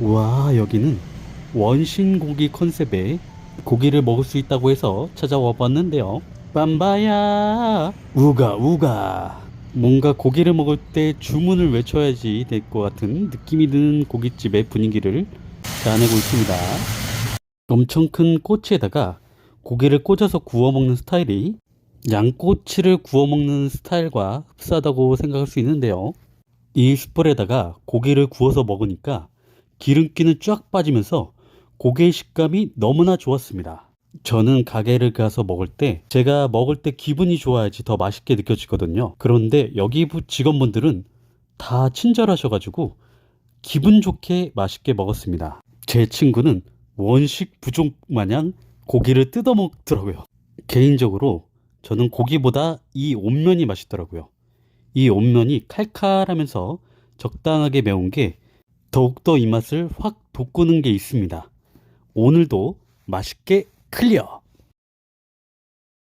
와 여기는 원신 고기 컨셉의 고기를 먹을 수 있다고 해서 찾아와 봤는데요. 빰바야 우가 우가 뭔가 고기를 먹을 때 주문을 외쳐야지 될 것 같은 느낌이 드는 고깃집의 분위기를 자아내고 있습니다. 엄청 큰 꼬치에다가 고기를 꽂아서 구워 먹는 스타일이 양꼬치를 구워 먹는 스타일과 흡사하다고 생각할 수 있는데요. 이 숯불에다가 고기를 구워서 먹으니까 기름기는 쫙 빠지면서 고기의 식감이 너무나 좋았습니다. 저는 가게를 가서 먹을 때 제가 먹을 때 기분이 좋아야지 더 맛있게 느껴지거든요. 그런데 여기 부- 직원분들은 다 친절하셔가지고 기분 좋게 맛있게 먹었습니다. 제 친구는 원식 부족 마냥 고기를 뜯어 먹더라고요. 개인적으로 저는 고기보다 이 온면이 맛있더라고요. 이 온면이 칼칼하면서 적당하게 매운 게 더욱더 이 맛을 확 돋구는 게 있습니다. 오늘도 맛있게 클리어!